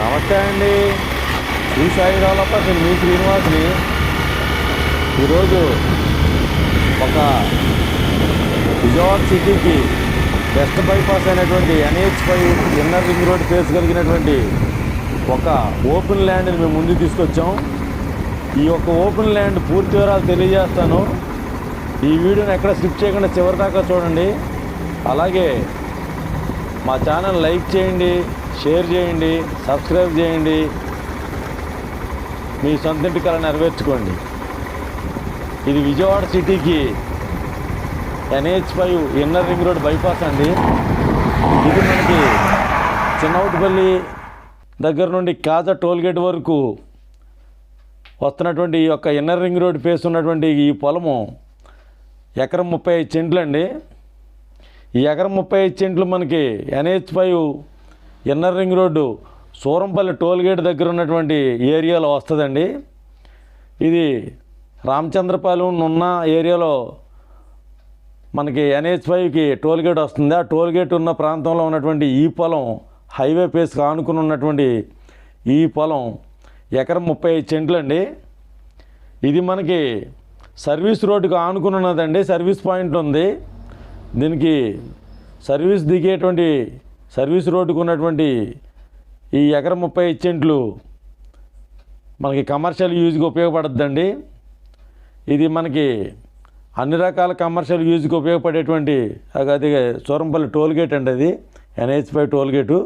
నమస్తే అండి. శ్రీ సాయి డెవలపర్స్ నేను మీ శ్రీనివాస్ని. ఈరోజు ఒక విజయవాడ సిటీకి వెస్ట్ బైపాస్ అయినటువంటి NH five inner ring road phase కలిగినటువంటి ఒక ఓపెన్ ల్యాండ్ని మేము ముందుకు తీసుకొచ్చాం. ఈ యొక్క ఓపెన్ ల్యాండ్ పూర్తి వివరాలు తెలియజేస్తాను. ఈ వీడియోని ఎక్కడ స్కిప్ చేయకుండా చివరి దాకా చూడండి. అలాగే మా ఛానల్ లైక్ చేయండి. షేర్ చేయండి సబ్స్క్రైబ్ చేయండి. మీ సొంత ఇంటి కళ నెరవేర్చుకోండి. ఇది విజయవాడ సిటీకి NH five inner ring road bypass అండి. ఇది మనకి చిన్నవుటిపల్లి దగ్గర నుండి కాజా టోల్గేట్ వరకు వస్తున్నటువంటి ఈ యొక్క ఇన్నర్ రింగ్ రోడ్ ఫేస్ ఉన్నటువంటి ఈ పొలము ఎకరం ముప్పై ఐదు సెంట్లు అండి ఈ ఎకరం ముప్పై ఐదు సెంట్లు మనకి NH five inner ring road Surampalli tollgate దగ్గర ఉన్నటువంటి ఏరియాలో వస్తుందండి. ఇది రామచంద్రపాలెం ఉన్న ఏరియాలో మనకి ఎన్హెచ్ ఫైవ్కి టోల్గేట్ వస్తుంది. ఆ టోల్గేట్ ఉన్న ప్రాంతంలో ఉన్నటువంటి ఈ పొలం హైవే పేస్కి ఆనుకుని ఉన్నటువంటి ఈ పొలం ఎకరం ముప్పై ఐదు సెంట్లు అండి ఇది మనకి సర్వీస్ రోడ్డుకు ఆనుకుని ఉన్నదండి. సర్వీస్ పాయింట్ ఉంది. దీనికి సర్వీస్ దిగేటువంటి సర్వీస్ రోడ్డుకు ఉన్నటువంటి ఈ ఎకరం ముప్పై ఐదు సెంట్లు మనకి కమర్షియల్ యూజ్కి ఉపయోగపడద్దండి. ఇది మనకి అన్ని రకాల కమర్షియల్ యూజ్కి ఉపయోగపడేటువంటి అది సూరంపల్లి టోల్గేట్ అండి అది ఎన్హెచ్ ఫైవ్ టోల్గేటు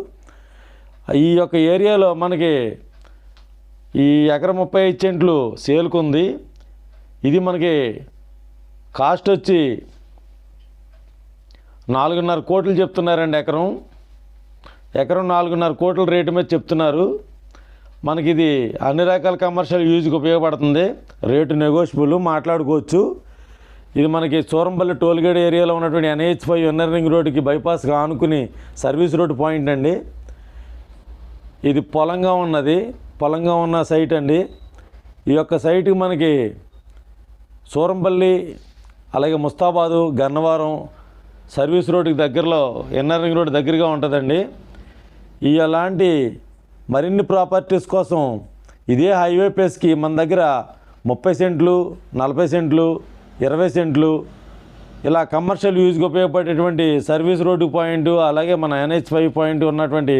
ఈ యొక్క ఏరియాలో మనకి ఈ ఎకరం ముప్పై ఐదు సెంట్లు సేల్కుంది. ఇది మనకి కాస్ట్ వచ్చి నాలుగున్నర కోట్లు చెప్తున్నారండి ఎకరం. ఎకరం నాలుగున్నర కోట్ల రేటు మీద చెప్తున్నారు. మనకి ఇది అన్ని రకాల కమర్షియల్ యూజ్కి ఉపయోగపడుతుంది. రేటు నెగోషియబుల్ మాట్లాడుకోవచ్చు. ఇది మనకి సూరంపల్లి టోల్గేట్ ఏరియాలో ఉన్నటువంటి ఎన్హెచ్ ఫైవ్ ఇన్నర్ రింగ్ రోడ్డుకి బైపాస్గా ఆనుకుని సర్వీస్ రోడ్ పాయింట్ అండి. ఇది పొలంగా ఉన్నది. పొలంగా ఉన్న సైట్ అండి. ఈ యొక్క సైట్కి మనకి సూరంపల్లి అలాగే ముస్తాబాదు గన్నవరం సర్వీస్ రోడ్డుకి దగ్గరలో ఎన్ఆర్ రింగ్ రోడ్ దగ్గరగా ఉంటుందండి. ఈ అలాంటి మరిన్ని ప్రాపర్టీస్ కోసం ఇదే హైవే పేస్కి మన దగ్గర ముప్పై సెంట్లు నలభై సెంట్లు ఇరవై సెంట్లు ఇలా కమర్షియల్ యూజ్కి ఉపయోగపడేటువంటి సర్వీస్ రోడ్డు పాయింట్ అలాగే మన ఎన్హెచ్ ఫైవ్ పాయింట్ ఉన్నటువంటి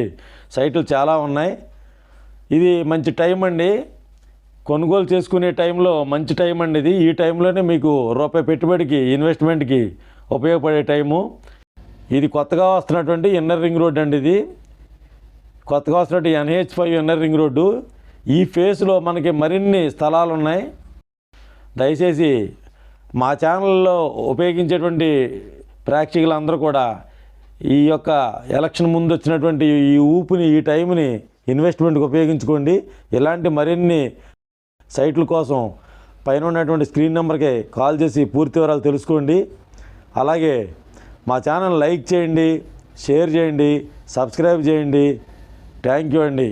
సైట్లు చాలా ఉన్నాయి. ఇది మంచి టైం అండి. కొనుగోలు చేసుకునే టైంలో మంచి టైం అండి ఇది. ఈ టైంలోనే మీకు రూపాయి పెట్టుబడికి ఇన్వెస్ట్మెంట్కి ఉపయోగపడే టైము. ఇది కొత్తగా వస్తున్నటువంటి ఇన్నర్ రింగ్ రోడ్ అండి ఇది. కొత్తగా వస్తున్నట్టు NH five inner ring road ఈ ఫేస్లో మనకి మరిన్ని స్థలాలు ఉన్నాయి దయచేసి మా ఛానల్లో ఉపయోగించేటువంటి ప్రేక్షకులందరూ కూడా ఈ యొక్క ఎలక్షన్ ముందు వచ్చినటువంటి ఈ ఊపుని ఈ టైంని ఇన్వెస్ట్మెంట్కి ఉపయోగించుకోండి. ఇలాంటి మరిన్ని సైట్ల కోసం పైన ఉన్నటువంటి స్క్రీన్ నెంబర్కి కాల్ చేసి పూర్తి వివరాలు తెలుసుకోండి. అలాగే మా ఛానల్ లైక్ చేయండి షేర్ చేయండి సబ్స్క్రైబ్ చేయండి. థ్యాంక్ యూ అండి